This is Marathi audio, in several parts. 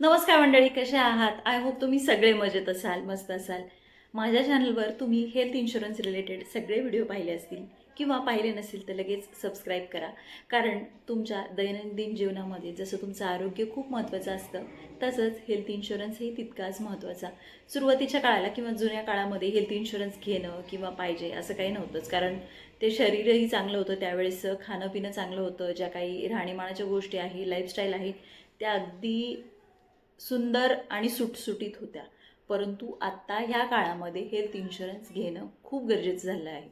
नमस्कार मंडळी कसे आहात? आय होप तुम्ही सगळे मजेत असाल मस्त असाल. माझ्या चॅनलवर तुम्ही हेल्थ इन्शुरन्स रिलेटेड सगळे व्हिडिओ पाहिले असतील किंवा पाहिले नसेल तर लगेच सबस्क्राईब करा. कारण तुमच्या दैनंदिन जीवनामध्ये जसं तुमचं आरोग्य खूप महत्त्वाचं असतं तसंच हेल्थ इन्शुरन्सही तितकाच महत्त्वाचा. सुरुवातीच्या काळाला किंवा जुन्या काळामध्ये हेल्थ इन्शुरन्स घेणं किंवा पाहिजे असं काही नव्हतंच. कारण ते शरीरही चांगलं होतं त्यावेळेस खाणं पिणं चांगलं होतं ज्या काही राहणीमानाच्या गोष्टी आहे लाईफस्टाईल आहे त्या अगदी सुंदर आणि सुटसुटीत होत्या. परंतु आत्ता ह्या काळामध्ये हेल्थ इन्शुरन्स घेणं खूप गरजेचं झालं आहे.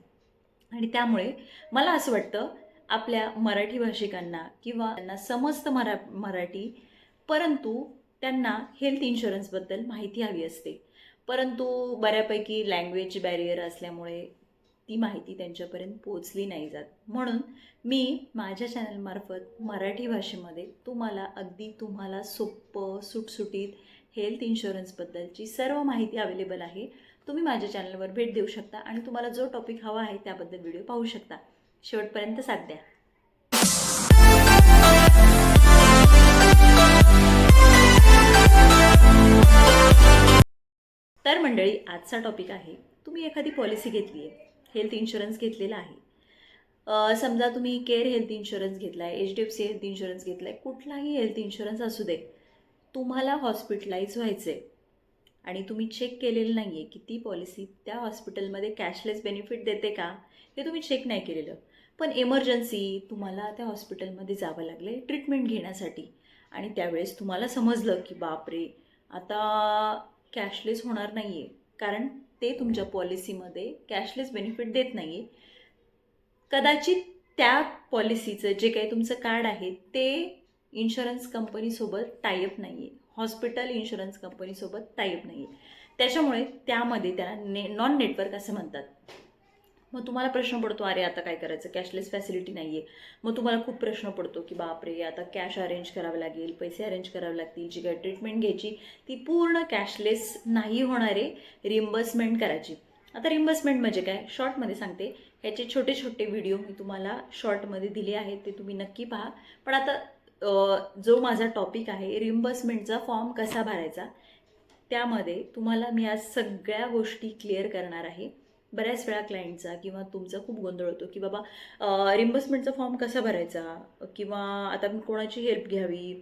आणि त्यामुळे मला असं वाटतं आपल्या मराठी भाषिकांना किंवा त्यांना समस्त मरा मराठी परंतु त्यांना हेल्थ इन्शुरन्सबद्दल माहिती हवी असते. परंतु बऱ्यापैकी लँग्वेज बॅरियर असल्यामुळे ती माहिती त्यांच्यापर्यंत पोचली नाही जात. म्हणून मी माझ्या चॅनलमार्फत मराठी भाषेमध्ये तुम्हाला अगदी तुम्हाला सोपं सुटसुटीत हेल्थ इन्शुरन्सबद्दलची सर्व माहिती अवेलेबल आहे. तुम्ही माझ्या चॅनलवर भेट देऊ शकता आणि तुम्हाला जो टॉपिक हवा आहे त्याबद्दल व्हिडिओ पाहू शकता. शेवटपर्यंत साथ द्या. तर मंडळी आजचा टॉपिक आहे तुम्ही एखादी पॉलिसी घेतली आहे हेल्थ इन्शुरन्स घेतलेला आहे. समजा तुम्ही केअर हेल्थ इन्शुरन्स घेतला आहे H D F C health insurance घेतला आहे कुठलाही हेल्थ इन्शुरन्स असू दे तुम्हाला हॉस्पिटलाइज व्हायचं आहे आणि तुम्ही चेक केलेलं नाही आहे की ती पॉलिसी त्या हॉस्पिटलमध्ये कॅशलेस बेनिफिट देते का हे तुम्ही चेक नाही केलेलं. पण एमर्जन्सी तुम्हाला त्या हॉस्पिटलमध्ये जावं लागलं ट्रीटमेंट घेण्यासाठी. आणि त्यावेळेस तुम्हाला समजलं की बापरे आता कॅशलेस होणार नाही आहे कारण ते तुमच्या पॉलिसीमध्ये कॅशलेस बेनिफिट देत नाही आहे कदाचित त्या पॉलिसीचं जे काही तुमचं कार्ड आहे ते इन्शुरन्स कंपनीसोबत टायअप नाही आहे हॉस्पिटल इन्शुरन्स कंपनीसोबत टायअप नाही आहे त्याच्यामुळे त्यामध्ये त्याला ने नॉन नेटवर्क असं म्हणतात. मग तुम्हाला प्रश्न पडतो अरे आता काय करायचं? कॅशलेस फॅसिलिटी नाही आहे मग तुम्हाला खूप प्रश्न पडतो की बापरे आता कॅश अरेंज करावं लागेल पैसे अरेंज करावे लागतील जी काय ट्रीटमेंट घ्यायची ती पूर्ण कॅशलेस नाही होणारे रिम्बर्समेंट करायची. आता रिम्बर्समेंट म्हणजे काय? शॉर्टमध्ये सांगते. ह्याचे छोटे छोटे व्हिडिओ मी तुम्हाला शॉर्टमध्ये दिले आहेत ते तुम्ही नक्की पहा. पण आता जो माझा टॉपिक आहे रिम्बर्समेंटचा फॉर्म कसा भरायचा त्यामध्ये तुम्हाला मी आज सगळ्या गोष्टी क्लिअर करणार आहे. बऱ्याच वेळा क्लायंटचा किंवा तुमचा खूप गोंधळ होतो की बाबा रिम्बर्समेंटचा फॉर्म कसा भरायचा? किंवा आता मी कोणाची हेल्प घ्यावी?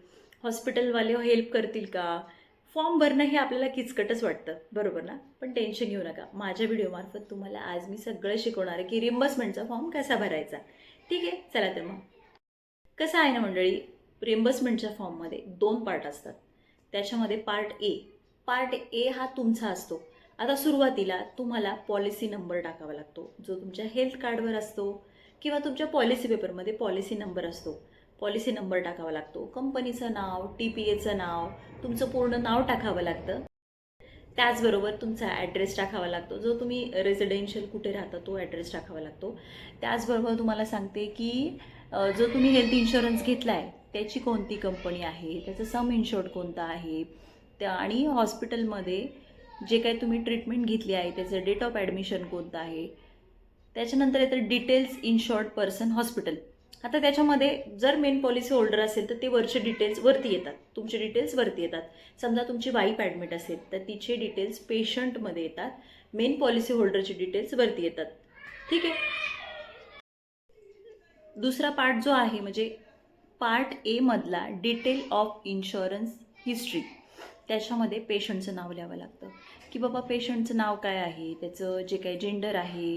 हॉस्पिटलवाले हेल्प करतील का? फॉर्म भरणं हे आपल्याला किचकटच वाटतं बरोबर ना? पण टेन्शन घेऊ नका. माझ्या व्हिडिओमार्फत तुम्हाला आज मी सगळं शिकवणार आहे की रिम्बर्समेंटचा फॉर्म कसा भरायचा. ठीक आहे? चला तर मग. कसं आहे ना मंडळी? रिम्बर्समेंटच्या फॉर्ममध्ये दोन पार्ट असतात. त्याच्यामध्ये पार्ट ए पार्ट ए हा तुमचा असतो. आता सुरुवातीला तुम्हाला पॉलिसी नंबर टाकावा लागतो. जो तुमच्या हेल्थ कार्डवर असतो किंवा तुमच्या पॉलिसी पेपरमध्ये पॉलिसी नंबर असतो. पॉलिसी नंबर टाकावा लागतो. कंपनीचं नाव टी पी एचं नाव तुमचं पूर्ण नाव टाकावं लागतं. त्याचबरोबर तुमचा ॲड्रेस टाकावा लागतो. जो तुम्ही रेसिडेन्शियल कुठे राहता तो ॲड्रेस टाकावा लागतो. त्याचबरोबर तुम्हाला सांगते की जो तुम्ही हेल्थ इन्शुरन्स घेतला आहे त्याची कोणती कंपनी आहे? त्याचं सम इन्शुर्ड कोणता आहे? त्या आणि हॉस्पिटलमध्ये जे काय तुम्ही ट्रीटमेंट घेतली आहे त्याचं डेट ऑफ ॲडमिशन कोणतं आहे त्याच्यानंतर येतं details in short person hospital आता त्याच्यामध्ये जर मेन पॉलिसी होल्डर असेल तर ते वरचे डिटेल्स वरती येतात. तुमचे डिटेल्स वरती येतात. समजा तुमची वाईफ ॲडमिट असेल तर तिचे डिटेल्स पेशंटमध्ये येतात. मेन पॉलिसी होल्डरचे डिटेल्स वरती येतात. ठीक आहे? दुसरा पार्ट जो आहे म्हणजे पार्ट ए मधला डिटेल ऑफ इन्शुरन्स हिस्ट्री त्याच्यामध्ये पेशंटचं नाव लिहावं लागतं. की बाबा पेशंटचं नाव काय आहे? त्याचं जे काही जेंडर आहे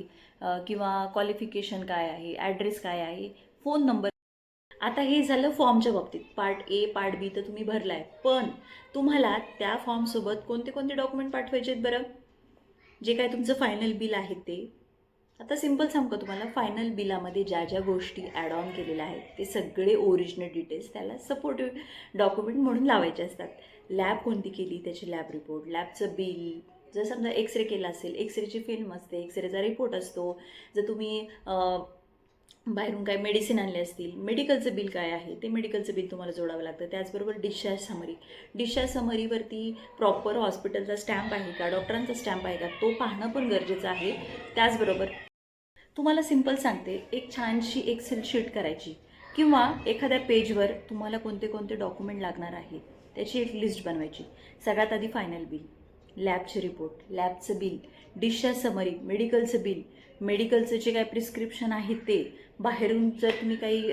किंवा क्वालिफिकेशन काय आहे ॲड्रेस काय आहे फोन नंबर आता हे झालं फॉर्मच्या बाबतीत. पार्ट ए पार्ट बी तर तुम्ही भरला आहे पण तुम्हाला त्या फॉर्मसोबत कोणते कोणते डॉक्युमेंट पाठवायचे आहेत बरं? जे काय तुमचं फायनल बिल आहे ते. आता सिंपल सांगतो तुम्हाला? फायनल बिलामध्ये ज्या ज्या गोष्टी ॲड ऑन केलेल्या आहेत ते सगळे ओरिजिनल डिटेल्स त्याला सपोर्टिव्ह डॉक्युमेंट म्हणून लावायचे असतात. लॅब कोणती केली? त्याची लॅब रिपोर्ट लॅबचं बिल जर समजा एक्सरे केला असेल एक्सरेची फिल्म असते एक्सरेचा रिपोर्ट असतो. जर तुम्ही बाहेरून काय मेडिसिन आणले असतील मेडिकलचं बिल काय आहे ते मेडिकलचं बिल तुम्हाला जोडावं लागतं. त्याचबरोबर डिस्चार्ज समरी डिस्चार्ज समरीवरती प्रॉपर हॉस्पिटलचा स्टॅम्प आहे का डॉक्टरांचा स्टॅम्प आहे का तो पाहणं पण गरजेचं आहे. त्याचबरोबर तुम्हाला सिंपल सांगते एक छानशी एक्सेल शीट करायची किंवा एखाद्या पेजवर तुम्हाला कोणते कोणते डॉक्युमेंट लागणार आहेत त्याची एक लिस्ट बनवायची. सगळ्यात आधी फायनल बिल लॅबचे रिपोर्ट लॅबचं बिल डिस्चार्ज समरी मेडिकलचं बिल मेडिकलचं जे काय प्रिस्क्रिप्शन आहे ते बाहेरून जर तुम्ही काही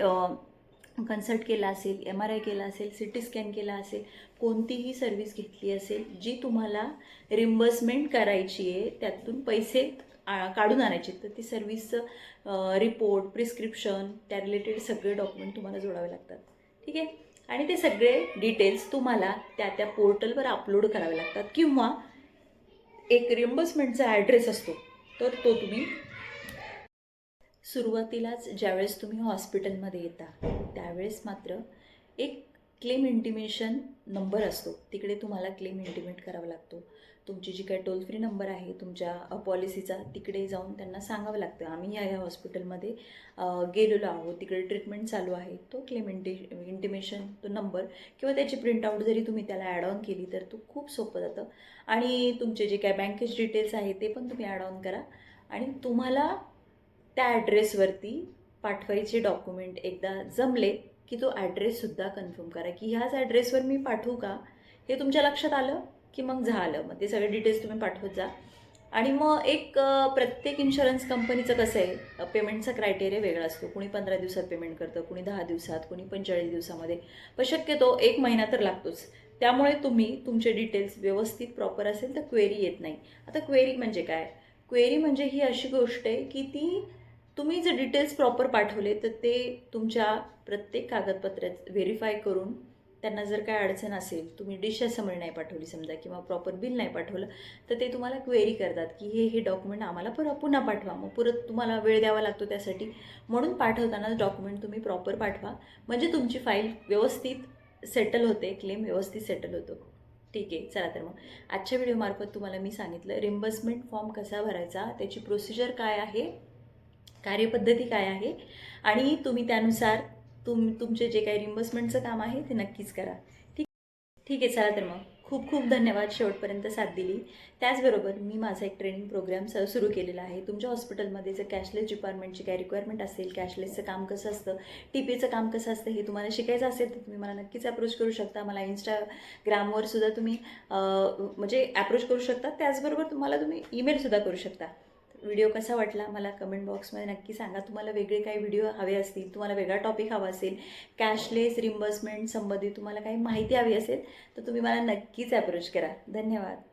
कन्सल्ट केला असेल एम आर आय केला असेल सी टी स्कॅन केला असेल कोणतीही सर्व्हिस घेतली असेल जी तुम्हाला रिम्बर्समेंट करायची आहे त्यातून पैसे आ, काढून आणायचे तर ती सर्विसचं रिपोर्ट प्रिस्क्रिप्शन त्या रिलेटेड सगळे डॉक्युमेंट तुम्हाला जोडावे लागतात. ठीक आहे? आणि ते सगळे डिटेल्स तुम्हाला त्या त्या पोर्टलवर अपलोड करावे लागतात. किंवा एक रिम्बर्समेंटचा ॲड्रेस असतो तर तो तुम्ही सुरुवातीलाच ज्यावेळेस तुम्ही हॉस्पिटलमध्ये येता त्यावेळेस मात्र एक क्लेम इंटिमेशन नंबर असतो. तिकडे तुम्हाला क्लेम इंटिमेट करावा लागतो. तुमची जी काही टोल फ्री नंबर आहे तुमच्या पॉलिसीचा तिकडे जाऊन त्यांना सांगावं लागतं. आम्ही या या हॉस्पिटलमध्ये गेलेलो आहोत. तिकडे ट्रीटमेंट चालू आहे. तो क्लेम इंटि इंटिमेशन तो नंबर किंवा त्याची प्रिंटआउट जरी तुम्ही त्याला ॲड ऑन केली तर तो खूप सोपं जातं. आणि तुमचे जे काय बँकेचे डिटेल्स आहे ते पण तुम्ही ॲड ऑन करा. आणि तुम्हाला त्या ॲड्रेसवरती पाठवायचे डॉक्युमेंट एकदा जमले की तो ॲड्रेससुद्धा कन्फर्म करा की ह्याच ॲड्रेसवर मी पाठवू का? हे तुमच्या लक्षात आलं की मग झालं. मग ते सगळे डिटेल्स तुम्ही पाठवत जा. आणि मग एक प्रत्येक इन्शुरन्स कंपनीचं कसं आहे? पेमेंटचा क्रायटेरिया वेगळा असतो. कुणी पंधरा दिवसात पेमेंट करतं कुणी दहा दिवसात कुणी पंचेचाळीस दिवसामध्ये. पण शक्यतो एक महिना तर लागतोच. त्यामुळे तुम्ही तुमचे डिटेल्स व्यवस्थित प्रॉपर असेल तर क्वेरी येत नाही. आता क्वेरी म्हणजे काय? क्वेरी म्हणजे ही अशी गोष्ट आहे की ती तुम्ही जर डिटेल्स प्रॉपर पाठवले तर ते तुमच्या प्रत्येक कागदपत्रात व्हेरीफाय करून त्यांना जर काय अडचण असेल तुम्ही डिशेस नाही पाठवली समजा किंवा प्रॉपर बिल नाही पाठवलं तर ते तुम्हाला क्वेरी करतात की हे हे डॉक्युमेंट आम्हाला परत पुन्हा पाठवा. मग परत तुम्हाला वेळ द्यावा लागतो त्यासाठी. म्हणून पाठवताना डॉक्युमेंट तुम्ही प्रॉपर पाठवा. म्हणजे तुमची फाईल व्यवस्थित सेटल होते क्लेम व्यवस्थित सेटल होतो. ठीक आहे चला तर मग. आजच्या व्हिडिओमार्फत तुम्हाला मी सांगितलं रिम्बर्समेंट फॉर्म कसा भरायचा त्याची प्रोसिजर काय आहे कार्यपद्धती काय आहे? आणि तुम्ही त्यानुसार तुम तुमचे जे काही रिम्बर्समेंटचं काम आहे ते नक्कीच करा. ठीक ठीक आहे चला तर मग. खूप खूप धन्यवाद शेवटपर्यंत साथ दिली. त्याचबरोबर मी माझा एक ट्रेनिंग प्रोग्राम स सुरू केलेला आहे. तुमच्या हॉस्पिटलमध्ये जर कॅशलेस डिपार्टमेंटची काय रिक्वायरमेंट असेल कॅशलेसचं काम कसं असतं टी पीचं काम कसं असतं हे तुम्हाला शिकायचं असेल तर तुम्ही मला नक्कीच अप्रोच करू शकता. मला इंस्टाग्रामवर सुद्धा तुम्ही म्हणजे अप्रोच करू शकता. त्याचबरोबर तुम्हाला तुम्ही ईमेलसुद्धा करू शकता. व्हिडिओ कसा वाटला मला कमेंट बॉक्समध्ये नक्की सांगा. तुम्हाला वेगळे काही व्हिडिओ हवे असतील तुम्हाला वेगळा टॉपिक हवा असेल कॅशलेस रिम्बर्समेंट संबंधित तुम्हाला काही माहिती हवी असेल तर तुम्ही मला नक्कीच अप्रोच करा. धन्यवाद.